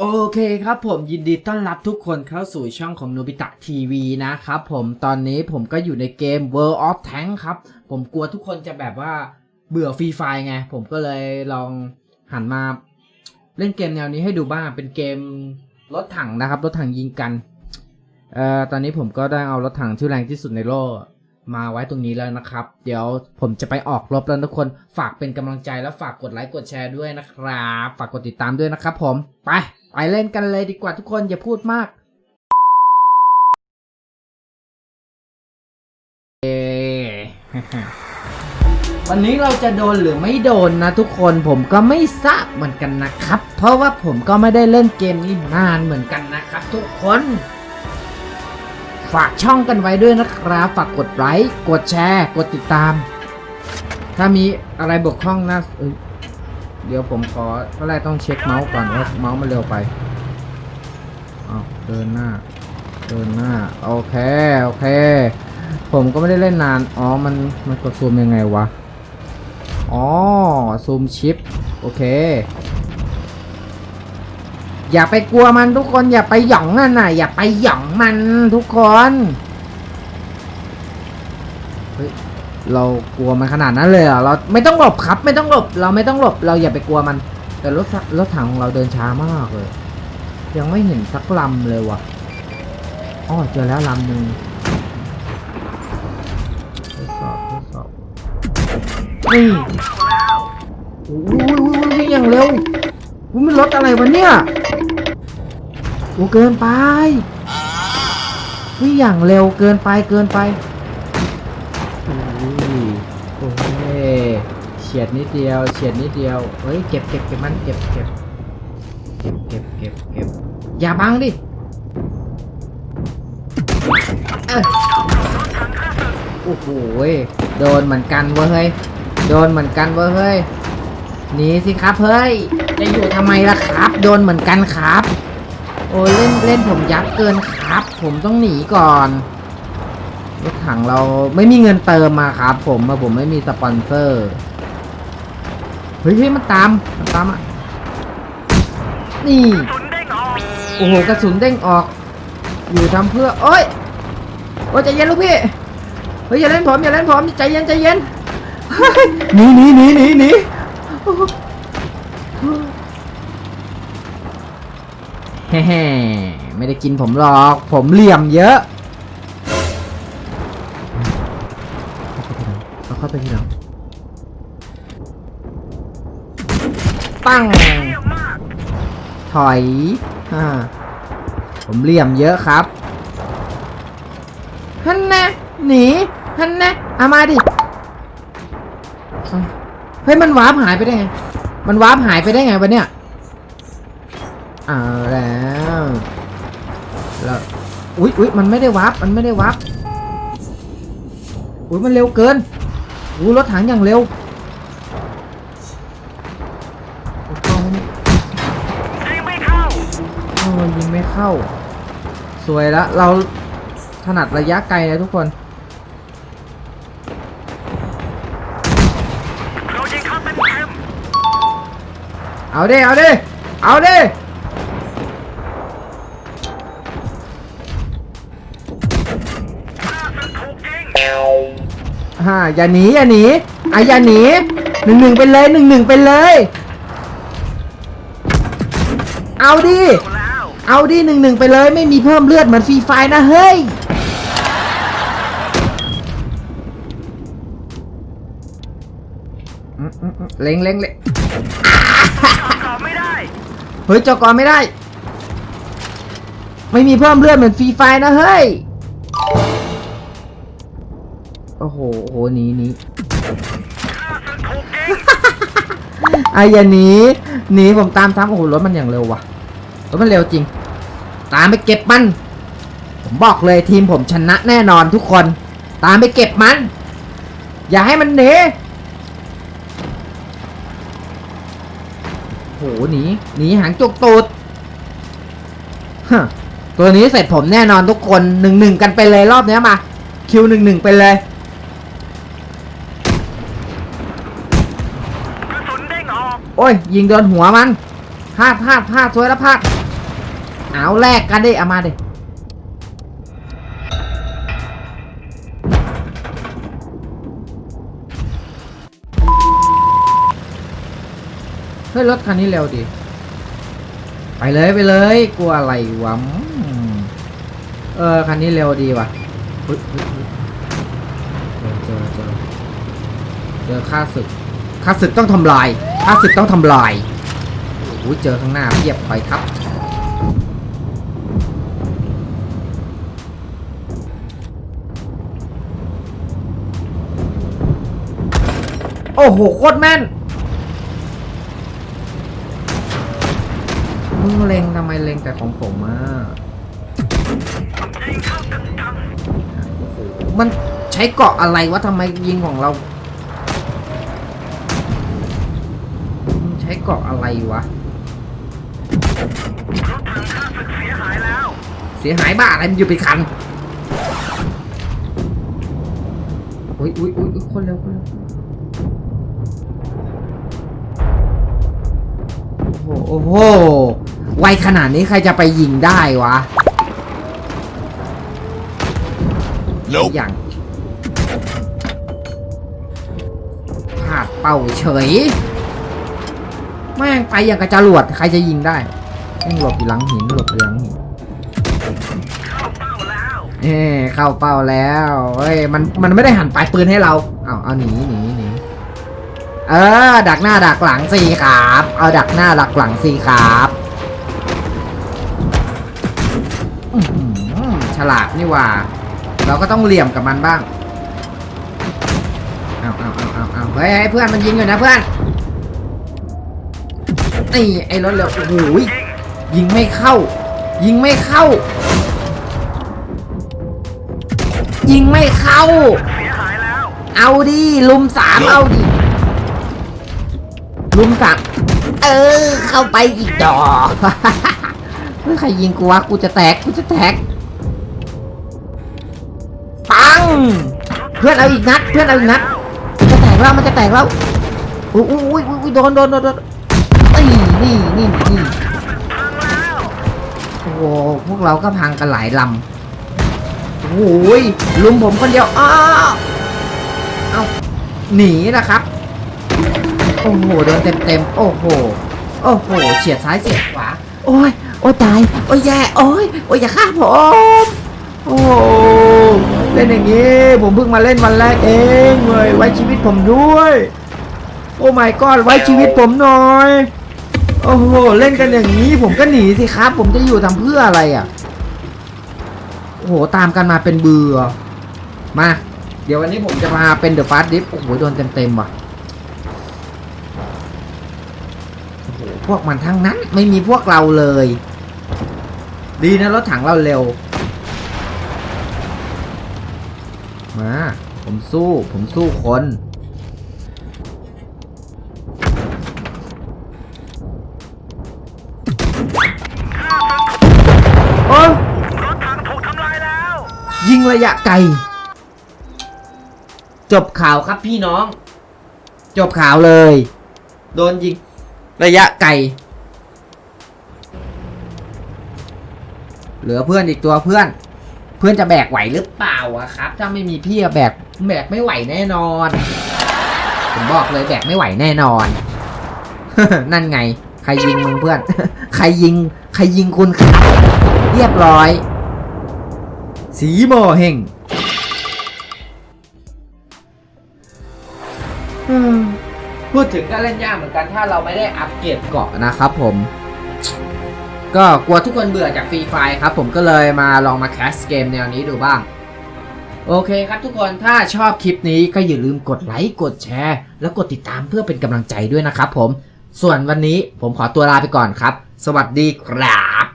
โอเคครับผมยินดีต้อนรับทุกคนเข้าสู่ช่องของโนบิตะทีวีนะครับผมตอนนี้ผมก็อยู่ในเกม World of Tank ครับ ผมกลัวทุกคนจะแบบว่าเบื่อฟรีไฟไง ผมก็เลยลองหันมาเล่นเกมแนวนี้ให้ดูบ้างเป็นเกมรถถังนะครับ รถถังยิงกันเอ่อตอนนี้ผมก็ได้เอารถถังที่แรงที่สุดในโลกมาไว้ตรงนี้แล้วนะครับ เดี๋ยวผมจะไปออกรบแล้วทุกคนฝากเป็นกำลังใจแล้วฝากกดไลค์กดแชร์ด้วยนะครับ ฝากกดติดตามด้วยนะครับผมไป ไปเล่นกันเลยดีกว่าทุกคนอย่าพูดมาก เอ่วันนี้เราจะโดนหรือไม่โดนนะทุกคนผมก็ไม่ทราบเหมือนกันนะครับ เพราะว่าผมก็ไม่ได้เล่นเกมนี้นานเหมือนกันนะครับ ทุกคน ฝากช่องกันไว้ด้วยนะครับ ฝากกดไลค์กดแชร์ กดติดตาม ถ้ามีอะไรบกพร่องนะ เดี๋ยวผมขอก็แรกต้องเช็คเมาส์ก่อนว่าเมาส์มันเร็วไปเอาเดินหน้า เดินหน้า โอเค โอเค ผมก็ไม่ได้เล่นนาน อ๋อ มัน มันกดซูมยังไงวะ อ๋อ ซูมชิป โอเค อย่าไปกลัวมันทุกคน อย่าไปหย่องนั่นน่ะ อย่าไปหย่องมันทุกคน เฮ้ย เรากลัวมันขนาดนั้นเลยเหรอเราไม่ต้องหลบครับ ไม่ต้องหลบ เราไม่ต้องหลบ เราอย่าไปกลัวมัน แต่รถรถถังของเราเดินช้ามากเลย ยังไม่เห็นสักลำเลยวะอ๋อเจอแล้วลำหนึ่งทดสอบทดสอบนี่โอ้ยวิ่งอย่างเร็วอุ้ยมันรถอะไรวะเนี่ยโอ้เกินไปวิ่งอย่างเร็วเกินไปเกินไป ฉียดนิดเดียวเฉียดนิดเดียวเฮ้ยเก็บเก็บเก็บมันเก็บเก็บเก็บเก็บเก็บเก็บอย่าบังดิโอ้โหยโดนเหมือนกันเว้ยเฮ้ยโดนเหมือนกันเว้ยเฮ้ยหนีสิครับเฮ้ยจะอยู่ทำไมล่ะครับ โดนเหมือนกันครับ โอ้เล่นเล่นผมยับเกินครับ ผมต้องหนีก่อนรถถังเราไม่มีเงินเติมมาครับผมมาผมไม่มีสปอนเซอร์ เฮ้ยเฮ้ยมันตามมันตามอะ นี่ โอ้โหกระสุนเด้งออก อยู่ทำเพื่อโอ้ยโอ้ยใจเย็นลูกพี่ เฮ้ยอย่าเล่นผมอย่าเล่นผมใจเย็นใจเย็นเฮ้ยหนีหนีหนีหนีหนีโอ้โหแฮ่ๆไม่ได้กินผมหรอก ผมเหลี่ยมเยอะเอาเข้าไปทีหลัง ปั้ง ถอยอ่าผมเหลี่ยมเยอะครับฮันนะหนีฮันนะเอามาดิเอาเฮ้ยมันวาร์ปหายไปได้ไง มันวาร์ปหายไปได้ไงวะเนี่ยเอาแล้วแล้วอุ๊ยอุ๊ยมันไม่ได้วาร์ปมันไม่ได้วาร์ปอุ๊ยมันเร็วเกินอู้รถถังอย่างเร็ว เข้า สวยละเราถนัดระยะไกลนะทุกคนเอาเด้เอาเด้เอาเด้ฮ่าอย่าหนีอย่าหนีอะอย่าหนีหนึ่งหนึ่งไปเลยหนึ่งหนึ่งไปเลย เอาดิ เอาดิหนึ่งหนึ่งไปเลยไม่มีเพิ่มเลือดเหมือนฟรีไฟนะเฮ้ยอืมอืมอืมเล็งเล็งเล็งเฮ้ยจอกรไม่ได้ ไม่มีเพิ่มเลือดเหมือนฟรีไฟนะเฮ้ย โอ้โหโอ้โหหนีหนีไอ้อย่าหนีหนีผมตามทับโอ้โหรถมันอย่างเร็วว่ะรถมันเร็วจริง ตามไปเก็บมัน ผมบอกเลยทีมผมชนะแน่นอนทุกคน ตามไปเก็บมัน อย่าให้มันหนีโหหนีหนีหางจุกตูดฮะตัวนี้เสร็จผมแน่นอนทุกคนหนึ่งหนึ่งกันไปเลยรอบเนี้ยมาคิวหนึ่งหนึ่งไปเลยโอ้ยยิงโดนหัวมันพลาดพลาดพลาดสวยแล้วพลาด เอาแลกกันดิเอามาดิเฮ้ยรถคันนี้เร็วดีไปเลยไปเลยกลัวอะไรวะอืมเออคันนี้เร็วดีว่ะเจอเจอเจอเจอข้าศึกข้าศึกต้องทำลายข้าศึกต้องทำลายโอ้ยเจอข้างหน้าเพียบไปครับ โอ้โห โคตรแม่น มึงเล็งทำไมเล็งแต่ของผมอะโอ้โหมันใช้เกาะอะไรวะทำไมยิงของเรา ใช้เกาะอะไรวะ เสียหายบ้าอะไรมันอยู่ไปคันอุ้ยอุ้ยอุ้ยอุ๊ยคนเร็วคนเร็ว หโอ้โหไวขนาดนี้ใครจะไปยิงได้วะ Nope. อย่างพลาดเป้าเฉย แม่งไปอย่างกระจรวดใครจะยิงได้แม่งหลบอยู่หลังหินหลบอยู่หลังหินเอ้เข้าเป้าแล้วเฮ้ยมันมันไม่ได้หันปลายปืนให้เราเอาเอาหนีหนีหนี เออ ดักหน้าดักหลังสี่ครับ เอาดักหน้าดักหลังสี่ครับฉลาดนี่ว่า เราก็ต้องเหลี่ยมกับมันบ้าง เอาเอาเอาเอาเอาเฮ้ยเฮ้เพื่อนมันยิงอยู่นะเพื่อนนี่ไอ้รถเร็วโอ้โหยิงไม่เข้า ยิงไม่เข้า ยิงไม่เข้า เอาดิลุมสามเอาดิ ลุมสามเออ เข้าไปอีกดอกเฮ้ยใครยิงกูวะกูจะแตกกูจะแตกปัง เพื่อนเอาอีกนัด เพื่อนเอาอีกนัดจะแตกแล้วมันจะแตกแล้วอุ้ยอุ้ยอุ้ยโดนโดนโดนโดนนี่นี่นี่นี่โอ้โหพวกเราก็พังกันหลายลำโอ้ยลุมผมคนเดียวอ้าวเอาหนีนะครับ โอ้โหโดนเต็มเต็มๆโอ้โหโอ้โหเฉียดซ้ายเฉียดขวา โอ้ยโอ้ยตายโอ้ยแย่โอ้ยโอ้ยอย่าฆ่าผมโอ้โหเล่นอย่างนี้ผมเพิ่งมาเล่นวันแรกเองเลยไว้ชีวิตผมด้วย โอ้ my god ไว้ชีวิตผมหน่อยโอ้โหเล่นกันอย่างนี้ผมก็หนีสิครับ ผมจะอยู่ทำเพื่ออะไรอะโอ้โหตามกันมาเป็นเบื่อมา เดี๋ยววันนี้ผมจะมาเป็นเดอะฟาสดิฟโอ้โหโดนเต็มๆว่ะ โอ้โห พวกมันทั้งนั้น ไม่มีพวกเราเลย ดีนะรถถังเราเร็ว มา ผมสู้ ผมสู้คนโอ้ยยิงระยะไกล จบข่าวครับพี่น้อง จบข่าวเลย โดนยิง ระยะไกล เหลือเพื่อนอีกตัวเพื่อน เพื่อนจะแบกไหวหรือเปล่าอะครับ ถ้าไม่มีพี่อะแบกแบกไม่ไหวแน่นอน ผมบอกเลยแบกไม่ไหวแน่นอน นั่นไง ใครยิงมึงเพื่อน ใครยิง ใครยิงคุณครับ เรียบร้อย สีโมเฮง พูดถึงก็เล่นยากเหมือนกันถ้าเราไม่ได้อัปเกรดเกาะนะครับผมก็กลัวทุกคนเบื่อจากฟรีไฟครับ ผมก็เลยมาลองมาแคสเกมแนวนี้ดูบ้าง โอเคครับทุกคนถ้าชอบคลิปนี้ก็อย่าลืมกดไลค์กดแชร์ แล้วกดติดตามเพื่อเป็นกำลังใจด้วยนะครับผมส่วนวันนี้ผมขอตัวลาไปก่อนครับ สวัสดีครับ